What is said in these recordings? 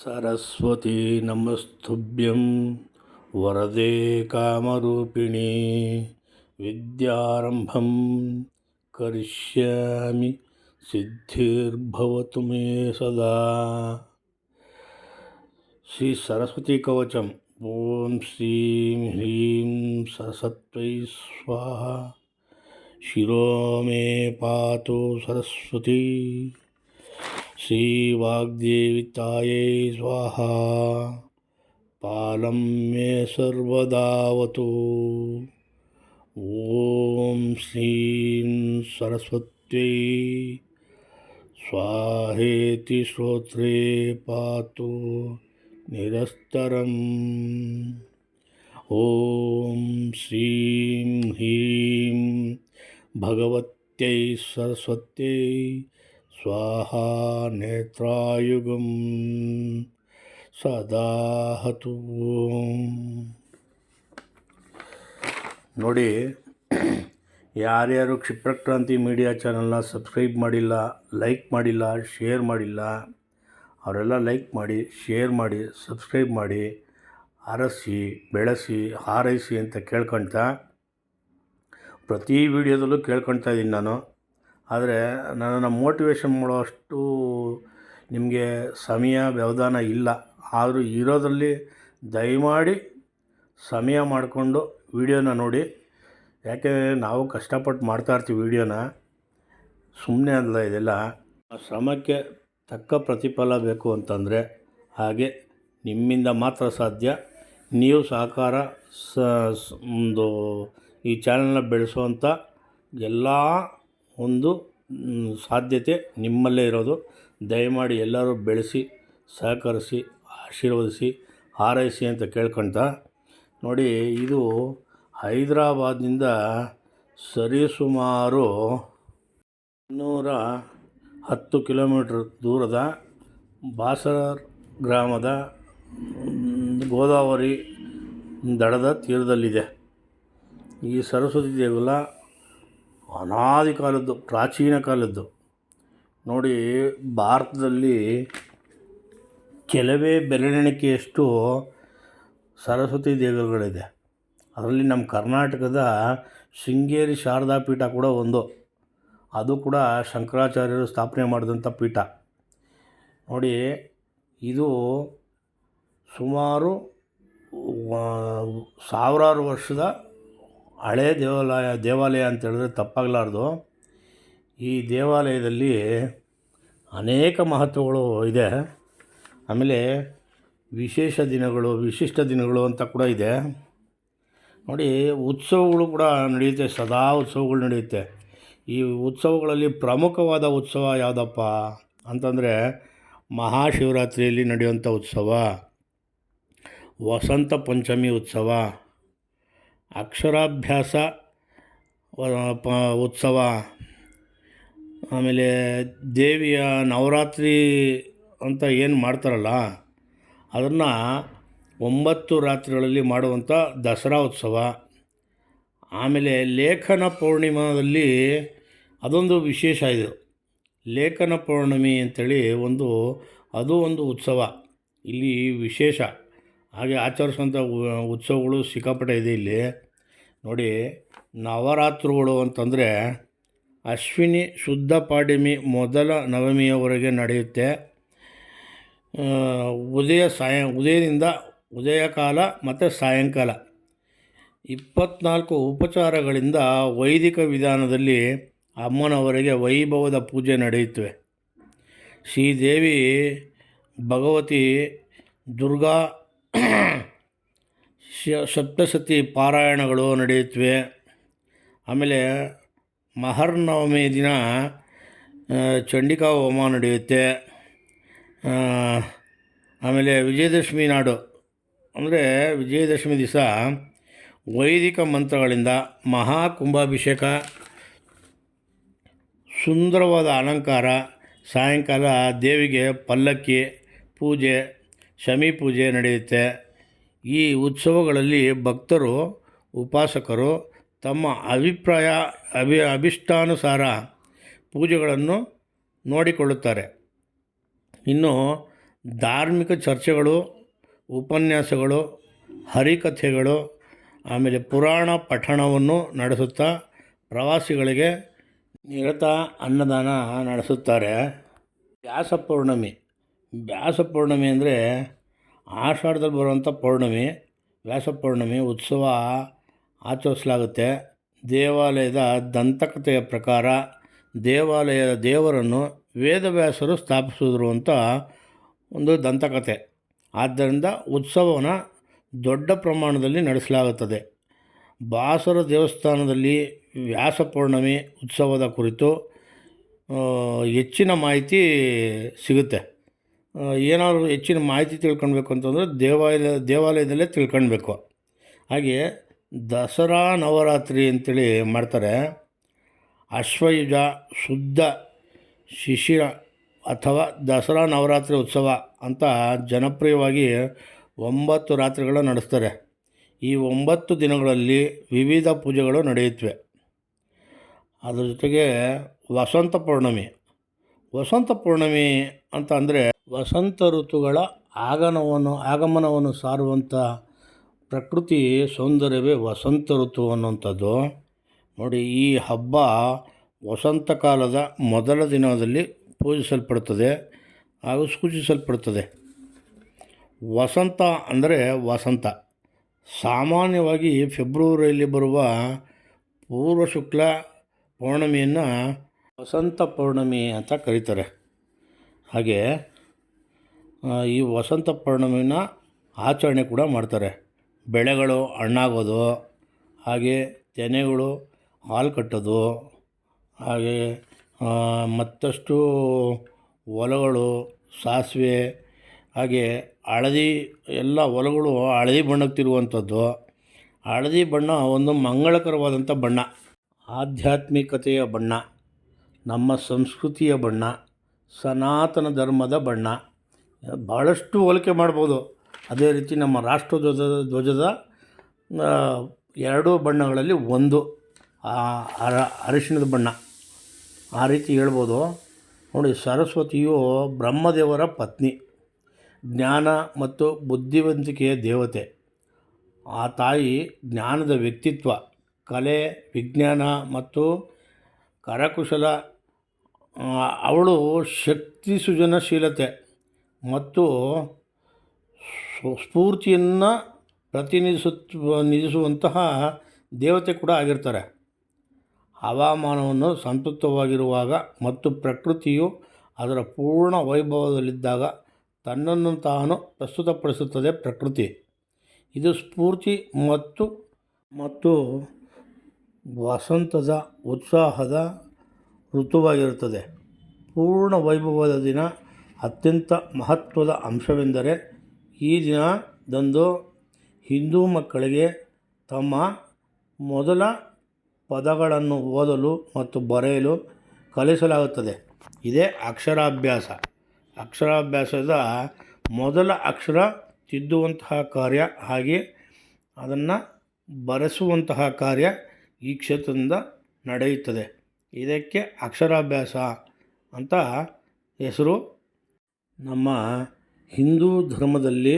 सरस्वती नमस्तुभ्यं वरदे कामरूपिणी विद्यारम्भं करिष्यामि सिद्धिर्भवतु मे सदा। श्री सरस्वती कवचम् ॐ श्रीं ह्रीं सरस्वत्यै स्वाहा। शिरो मे पातु सरस्वती। श्रीवाग्देवितायै स्वाहा। पालं मे सर्वदावतु ॐ श्रीं सरस्वत्यै। स्वाहेति श्रोत्रे पातु निरस्तरम्। ॐ श्रीं ह्रीं भगवत्यै सरस्वत्यै। स्वाहा नेत्रायुगं ಸದಾಹತು ನೋಡಿ ಯಾರ್ಯಾರು ಕ್ಷಿಪ್ರಕ್ರಾಂತಿ ಮೀಡಿಯಾ ಚಾನಲ್ನ ಸಬ್ಸ್ಕ್ರೈಬ್ ಮಾಡಿಲ್ಲ ಲೈಕ್ ಮಾಡಿಲ್ಲ ಶೇರ್ ಮಾಡಿಲ್ಲ ಅವರೆಲ್ಲ ಲೈಕ್ ಮಾಡಿ ಶೇರ್ ಮಾಡಿ ಸಬ್ಸ್ಕ್ರೈಬ್ ಮಾಡಿ ಅರಸಿ ಬೆಳೆಸಿ ಹಾರೈಸಿ ಅಂತ ಕೇಳ್ಕೊಳ್ತಾ ಪ್ರತಿ ವಿಡಿಯೋದಲ್ಲೂ ಕೇಳ್ಕೊಳ್ತಾ ಇದ್ದೀನಿ ನಾನು ಆದರೆ ನನ್ನನ್ನು ಮೋಟಿವೇಶನ್ ಮಾಡುವಷ್ಟು ನಿಮಗೆ ಸಮಯ, ವ್ಯವಧಾನ ಇಲ್ಲ. ಆದರೂ ಇರೋದರಲ್ಲಿ ದಯಮಾಡಿ ಸಮಯ ಮಾಡಿಕೊಂಡು ವೀಡಿಯೋನ ನೋಡಿ. ಯಾಕೆ ನಾವು ಕಷ್ಟಪಟ್ಟು ಮಾಡ್ತಾಯಿರ್ತೀವಿ ವೀಡಿಯೋನ. ಸುಮ್ಮನೆ ಅಲ್ಲ ಇದೆಲ್ಲ. ಆ ಶ್ರಮಕ್ಕೆ ತಕ್ಕ ಪ್ರತಿಫಲ ಬೇಕು ಅಂತಂದರೆ ಹಾಗೆ ನಿಮ್ಮಿಂದ ಮಾತ್ರ ಸಾಧ್ಯ. ನೀವು ಸಹಕಾರ ಸ ಒಂದು ಈ ಚಾನಲ್ನ ಬೆಳೆಸುವಂಥ ಎಲ್ಲ ಒಂದು ಸಾಧ್ಯತೆ ನಿಮ್ಮಲ್ಲೇ ಇರೋದು. ದಯಮಾಡಿ ಎಲ್ಲರೂ ಬೆಳೆಸಿ, ಸಹಕರಿಸಿ, ಆಶೀರ್ವದಿಸಿ, ಹಾರೈಸಿ ಅಂತ ಕೇಳ್ಕೊಳ್ತಾ ನೋಡಿ, ಇದು ಹೈದರಾಬಾದ್ನಿಂದ ಸರಿಸುಮಾರು ಇನ್ನೂರ ಹತ್ತು ಕಿಲೋಮೀಟ್ರ್ ದೂರದ ಬಾಸರ ಗ್ರಾಮದ ಗೋದಾವರಿ ದಡದ ತೀರದಲ್ಲಿದೆ. ಈ ಸರಸ್ವತಿ ದೇಗುಲ ಅನಾದಿ ಕಾಲದ್ದು, ಪ್ರಾಚೀನ ಕಾಲದ್ದು. ನೋಡಿ, ಭಾರತದಲ್ಲಿ ಕೆಲವೇ ಬೆರಳೆಣಿಕೆಯಷ್ಟು ಸರಸ್ವತಿ ದೇಗುಲಗಳಿದೆ ಅದರಲ್ಲಿ ನಮ್ಮ ಕರ್ನಾಟಕದ ಶೃಂಗೇರಿ ಶಾರದಾ ಪೀಠ ಕೂಡ ಒಂದು. ಅದು ಕೂಡ ಶಂಕರಾಚಾರ್ಯರು ಸ್ಥಾಪನೆ ಮಾಡಿದಂಥ ಪೀಠ. ನೋಡಿ, ಇದು ಸುಮಾರು ಸಾವಿರಾರು ವರ್ಷದ ಹಳೇ ದೇವಾಲಯ ದೇವಾಲಯ ಅಂತ ಹೇಳಿದ್ರೆ ತಪ್ಪಾಗಲಾರ್ದು. ಈ ದೇವಾಲಯದಲ್ಲಿ ಅನೇಕ ಮಹತ್ವಗಳು ಇದೆ. ಆಮೇಲೆ ವಿಶೇಷ ದಿನಗಳು, ವಿಶಿಷ್ಟ ದಿನಗಳು ಅಂತ ಕೂಡ ಇದೆ. ನೋಡಿ, ಉತ್ಸವಗಳು ಕೂಡ ನಡೆಯುತ್ತೆ, ಸದಾ ಉತ್ಸವಗಳು ನಡೆಯುತ್ತೆ. ಈ ಉತ್ಸವಗಳಲ್ಲಿ ಪ್ರಮುಖವಾದ ಉತ್ಸವ ಯಾವುದಪ್ಪ ಅಂತಂದರೆ ಮಹಾಶಿವರಾತ್ರಿಯಲ್ಲಿ ನಡೆಯುವಂಥ ಉತ್ಸವ, ವಸಂತ ಪಂಚಮಿ ಉತ್ಸವ. ಅಕ್ಷರಾಭ್ಯಾಸ ಪ, ಉತ್ಸವ, ಆಮೇಲೆ ದೇವಿಯ ನವರಾತ್ರಿ ಅಂತ ಏನು ಮಾಡ್ತಾರಲ್ಲ, ಅದನ್ನು ಒಂಬತ್ತು ರಾತ್ರಿಗಳಲ್ಲಿ ಮಾಡುವಂಥ ದಸರಾ ಉತ್ಸವ. ಆಮೇಲೆ ಲೇಖನ ಪೌರ್ಣಿಮಾದಲ್ಲಿ ಅದೊಂದು ವಿಶೇಷ ಇದು. ಲೇಖನ ಪೌರ್ಣಿಮೆ ಅಂಥೇಳಿ ಒಂದು, ಅದು ಒಂದು ಉತ್ಸವ. ಇಲ್ಲಿ ವಿಶೇಷ. ಹಾಗೆ ಆಚರಿಸುವಂಥ ಉತ್ಸವಗಳು ಸಿಕ್ಕಾಪಟ್ಟೆ ಇದೆ ಇಲ್ಲಿ. ನೋಡಿ, ನವರಾತ್ರಿಗಳು ಅಂತಂದರೆ ಅಶ್ವಿನಿ ಶುದ್ಧ ಪಾಡ್ಯಮಿ ಮೊದಲ ನವಮಿಯವರೆಗೆ ನಡೆಯುತ್ತೆ. ಉದಯ ಸಾಯ, ಉದಯದಿಂದ ಉದಯ ಕಾಲ ಮತ್ತು ಸಾಯಂಕಾಲ. ಇಪ್ಪತ್ನಾಲ್ಕು ಉಪಚಾರಗಳಿಂದ ವೈದಿಕ ವಿಧಾನದಲ್ಲಿ ಅಮ್ಮನವರಿಗೆ ವೈಭವದ ಪೂಜೆ ನಡೆಯುತ್ತವೆ. ಶ್ರೀದೇವಿ ಭಗವತಿ, ದುರ್ಗಾ ಸಪ್ತಸತಿ ಪಾರಾಯಣಗಳು ನಡೆಯುತ್ತವೆ. ಆಮೇಲೆ ಮಹರ್ನವಮಿ ದಿನ ಚಂಡಿಕಾ ಹೋಮ ನಡೆಯುತ್ತೆ. ಆಮೇಲೆ ವಿಜಯದಶಮಿ ನಾಡು, ಅಂದರೆ ವಿಜಯದಶಮಿ ದಿವಸ ವೈದಿಕ ಮಂತ್ರಗಳಿಂದ ಮಹಾ ಕುಂಭಾಭಿಷೇಕ ಸುಂದರವಾದ ಅಲಂಕಾರ, ಸಾಯಂಕಾಲ ದೇವಿಗೆ ಪಲ್ಲಕ್ಕಿ, ಪೂಜೆ ಶಮಿ ಪೂಜೆ ನಡೆಯುತ್ತೆ. ಈ ಉತ್ಸವಗಳಲ್ಲಿ ಭಕ್ತರು, ಉಪಾಸಕರು ತಮ್ಮ ಅಭಿಪ್ರಾಯ, ಅಭಿ ಅಭಿಷ್ಟಾನುಸಾರ ಪೂಜೆಗಳನ್ನು ನೋಡಿಕೊಳ್ಳುತ್ತಾರೆ. ಇನ್ನು ಧಾರ್ಮಿಕ ಚರ್ಚೆಗಳು, ಉಪನ್ಯಾಸಗಳು, ಹರಿಕಥೆಗಳು, ಆಮೇಲೆ ಪುರಾಣ ಪಠಣವನ್ನು ನಡೆಸುತ್ತಾ ಪ್ರವಾಸಿಗಳಿಗೆ ನಿರತ ಅನ್ನದಾನ ನಡೆಸುತ್ತಾರೆ. ವ್ಯಾಸ ಪೌರ್ಣಮಿ. ವ್ಯಾಸ ಪೌರ್ಣಮಿ ಅಂದರೆ ಆಷಾಢದಲ್ಲಿ ಬರುವಂಥ ಪೌರ್ಣಮಿ, ವ್ಯಾಸ ಪೌರ್ಣಮಿ, ಉತ್ಸವ ಆಚರಿಸಲಾಗುತ್ತೆ. ದೇವಾಲಯದ ದಂತಕಥೆಯ ಪ್ರಕಾರ ದೇವಾಲಯದ ದೇವರನ್ನು ವೇದವ್ಯಾಸರು ಸ್ಥಾಪಿಸಿದ್ರು ಅಂತ ಒಂದು ದಂತಕಥೆ. ಆದ್ದರಿಂದ ಉತ್ಸವವನ್ನು ದೊಡ್ಡ ಪ್ರಮಾಣದಲ್ಲಿ ನಡೆಸಲಾಗುತ್ತದೆ. ಬಾಸರ ದೇವಸ್ಥಾನದಲ್ಲಿ ವ್ಯಾಸ ಪೌರ್ಣಮಿ ಉತ್ಸವದ ಕುರಿತು ಹೆಚ್ಚಿನ ಮಾಹಿತಿ ಸಿಗುತ್ತೆ. ಏನಾದ್ರು ಹೆಚ್ಚಿನ ಮಾಹಿತಿ ತಿಳ್ಕೊಳ್ಬೇಕು ಅಂತಂದರೆ ದೇವಾಲಯ, ದೇವಾಲಯದಲ್ಲೇ ತಿಳ್ಕೊಳ್ಬೇಕು ಹಾಗೆ ದಸರಾ ನವರಾತ್ರಿ ಅಂತೇಳಿ ಮಾಡ್ತಾರೆ. ಅಶ್ವಯುಜ ಶುದ್ಧ ಶಿಶಿರ ಅಥವಾ ದಸರಾ ನವರಾತ್ರಿ ಉತ್ಸವ ಅಂತ ಜನಪ್ರಿಯವಾಗಿ ಒಂಬತ್ತು ರಾತ್ರಿಗಳು ನಡೆಸ್ತಾರೆ. ಈ ಒಂಬತ್ತು ದಿನಗಳಲ್ಲಿ ವಿವಿಧ ಪೂಜೆಗಳು ನಡೆಯುತ್ತವೆ. ಅದರ ಜೊತೆಗೆ ವಸಂತ ಪೌರ್ಣಮಿ. ವಸಂತ ಪೌರ್ಣಮಿ ಅಂತ ಅಂದರೆ ವಸಂತ ಋತುಗಳ ಆಗಮನವನ್ನು ಆಗಮನವನ್ನು ಸಾರುವಂಥ ಪ್ರಕೃತಿ ಸೌಂದರ್ಯವೇ ವಸಂತ ಋತು ಅನ್ನುವಂಥದ್ದು. ನೋಡಿ, ಈ ಹಬ್ಬ ವಸಂತ ಕಾಲದ ಮೊದಲ ದಿನದಲ್ಲಿ ಪೂಜಿಸಲ್ಪಡುತ್ತದೆ ಹಾಗೂ ಸೂಚಿಸಲ್ಪಡುತ್ತದೆ ವಸಂತ ಅಂದರೆ ವಸಂತ. ಸಾಮಾನ್ಯವಾಗಿ ಫೆಬ್ರವರಿಯಲ್ಲಿ ಬರುವ ಪೂರ್ವ ಶುಕ್ಲ ಪೌರ್ಣಮಿಯನ್ನು ವಸಂತ ಪೌರ್ಣಮಿ ಅಂತ ಕರೀತಾರೆ. ಹಾಗೆ ಈ ವಸಂತ ಪೌರ್ಣಮಿನ ಆಚರಣೆ ಕೂಡ ಮಾಡ್ತಾರೆ. ಬೆಳೆಗಳು ಹಣ್ಣಾಗೋದು, ಹಾಗೆ ತೆನೆಗಳು ಹಾಲು ಕಟ್ಟೋದು, ಹಾಗೆ ಮತ್ತಷ್ಟು ಹೊಲಗಳು, ಸಾಸಿವೆ, ಹಾಗೆ ಹಳದಿ, ಎಲ್ಲ ಹೊಲಗಳು ಹಳದಿ ಬಣ್ಣಕ್ಕೆ ತಿರುವಂಥದ್ದು ಹಳದಿ ಬಣ್ಣ ಒಂದು ಮಂಗಳಕರವಾದಂಥ ಬಣ್ಣ. ಆಧ್ಯಾತ್ಮಿಕತೆಯ ಬಣ್ಣ, ನಮ್ಮ ಸಂಸ್ಕೃತಿಯ ಬಣ್ಣ, ಸನಾತನ ಧರ್ಮದ ಬಣ್ಣ. ಭಾಳಷ್ಟು ಹೋಲಿಕೆ ಮಾಡ್ಬೋದು. ಅದೇ ರೀತಿ ನಮ್ಮ ರಾಷ್ಟ್ರ ಧ್ವಜದ ಧ್ವಜದ ಎರಡೂ ಬಣ್ಣಗಳಲ್ಲಿ ಒಂದು. ಅರಿಶಿಣದ ಬಣ್ಣ. ಆ ರೀತಿ ಹೇಳ್ಬೋದು. ನೋಡಿ, ಸರಸ್ವತಿಯು ಬ್ರಹ್ಮದೇವರ ಪತ್ನಿ. ಜ್ಞಾನ ಮತ್ತು ಬುದ್ಧಿವಂತಿಕೆಯ ದೇವತೆ. ಆ ತಾಯಿ ಜ್ಞಾನದ ವ್ಯಕ್ತಿತ್ವ. ಕಲೆ, ವಿಜ್ಞಾನ ಮತ್ತು ಕರಕುಶಲ. ಅವಳು ಶಕ್ತಿ ಸೃಜನಶೀಲತೆ ಮತ್ತು ಸ್ಫೂ- ಸ್ಫೂರ್ತಿಯನ್ನು ಪ್ರತಿನಿಧಿಸುತ್ತ ನಿಧಿಸುವಂತಹ ದೇವತೆ ಕೂಡ ಆಗಿರ್ತಾರೆ. ಹವಾಮಾನವನ್ನು ಸಂತೃಪ್ತವಾಗಿರುವಾಗ ಮತ್ತು ಪ್ರಕೃತಿಯು ಅದರ ಪೂರ್ಣ ವೈಭವದಲ್ಲಿದ್ದಾಗ ತನ್ನನ್ನು ತಾನು ಪ್ರಸ್ತುತಪಡಿಸುತ್ತದೆ ಪ್ರಕೃತಿ. ಇದು ಸ್ಫೂರ್ತಿ ಮತ್ತು ಮತ್ತು ವಸಂತದ ಉತ್ಸಾಹದ ಋತುವಾಗಿರುತ್ತದೆ. ಪೂರ್ಣ ವೈಭವದ ದಿನ ಅತ್ಯಂತ ಮಹತ್ವದ ಅಂಶವೆಂದರೆ ಈ ದಿನದಂದು ಹಿಂದೂ ಮಕ್ಕಳಿಗೆ ತಮ್ಮ ಮೊದಲ ಪದಗಳನ್ನು ಓದಲು ಮತ್ತು ಬರೆಯಲು ಕಲಿಸಲಾಗುತ್ತದೆ. ಇದೇ ಅಕ್ಷರಾಭ್ಯಾಸ. ಅಕ್ಷರಾಭ್ಯಾಸದ ಮೊದಲ ಅಕ್ಷರ ತಿದ್ದುವಂತಹ ಕಾರ್ಯ ಹಾಗೆ ಅದನ್ನು ಬರೆಸುವಂತಹ ಕಾರ್ಯ ಈ ಕ್ಷೇತ್ರದಿಂದ ನಡೆಯುತ್ತದೆ. ಇದಕ್ಕೆ ಅಕ್ಷರಾಭ್ಯಾಸ ಅಂತ ಹೆಸರು ನಮ್ಮ ಹಿಂದೂ ಧರ್ಮದಲ್ಲಿ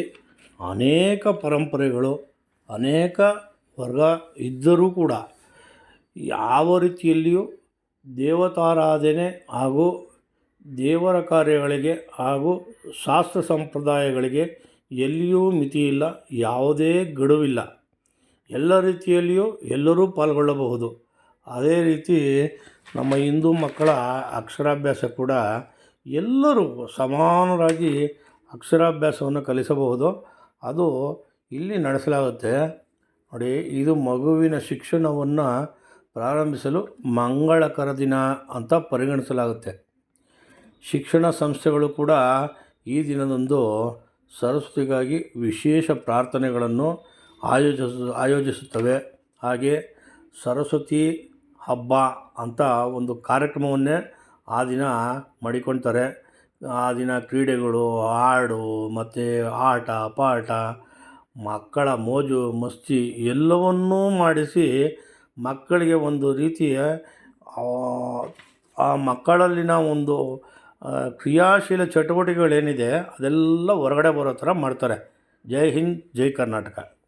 ಅನೇಕ ಪರಂಪರೆಗಳು, ಅನೇಕ ವರ್ಗ ಇದ್ದರೂ ಕೂಡ ಯಾವ ರೀತಿಯಲ್ಲಿಯೂ ದೇವತಾರಾಧನೆ ಹಾಗೂ ದೇವರ ಕಾರ್ಯಗಳಿಗೆ ಹಾಗೂ ಶಾಸ್ತ್ರ ಸಂಪ್ರದಾಯಗಳಿಗೆ ಎಲ್ಲಿಯೂ ಮಿತಿಯಿಲ್ಲ ಯಾವುದೇ ಗಡುವಿಲ್ಲ. ಎಲ್ಲ ರೀತಿಯಲ್ಲಿಯೂ ಎಲ್ಲರೂ ಪಾಲ್ಗೊಳ್ಳಬಹುದು. ಅದೇ ರೀತಿ ನಮ್ಮ ಹಿಂದೂ ಮಕ್ಕಳ ಅಕ್ಷರಾಭ್ಯಾಸ ಕೂಡ ಎಲ್ಲರೂ ಸಮಾನರಾಗಿ ಅಕ್ಷರಾಭ್ಯಾಸವನ್ನು ಕಲಿಸಬಹುದು. ಅದು ಇಲ್ಲಿ ನಡೆಸಲಾಗುತ್ತೆ. ನೋಡಿ, ಇದು ಮಗುವಿನ ಶಿಕ್ಷಣವನ್ನು ಪ್ರಾರಂಭಿಸಲು ಮಂಗಳಕರ ದಿನ ಅಂತ ಪರಿಗಣಿಸಲಾಗುತ್ತೆ. ಶಿಕ್ಷಣ ಸಂಸ್ಥೆಗಳು ಕೂಡ ಈ ದಿನದಂದು ಸರಸ್ವತಿಗಾಗಿ ವಿಶೇಷ ಪ್ರಾರ್ಥನೆಗಳನ್ನು ಆಯೋಜಿಸ, ಆಯೋಜಿಸುತ್ತವೆ. ಹಾಗೆ ಸರಸ್ವತಿ ಹಬ್ಬ ಅಂತ ಒಂದು ಕಾರ್ಯಕ್ರಮವನ್ನೇ ಆ ದಿನ ಮಾಡಿಕೊಳ್ತಾರೆ. ಆ ದಿನ ಕ್ರೀಡೆಗಳು, ಹಾಡು, ಮತ್ತು ಆಟ, ಪಾಠ, ಮಕ್ಕಳ ಮೋಜು, ಮಸ್ತಿ ಎಲ್ಲವನ್ನೂ ಮಾಡಿಸಿ ಮಕ್ಕಳಿಗೆ ಒಂದು ರೀತಿಯ, ಆ- ಮಕ್ಕಳಲ್ಲಿನ ಒಂದು ಕ್ರಿಯಾಶೀಲ ಚಟುವಟಿಕೆಗಳೇನಿದೆ ಅದೆಲ್ಲ ಹೊರಗಡೆ ಬರೋ ಥರ ಮಾಡ್ತಾರೆ. ಜೈ ಹಿಂದ್, ಜೈ ಕರ್ನಾಟಕ.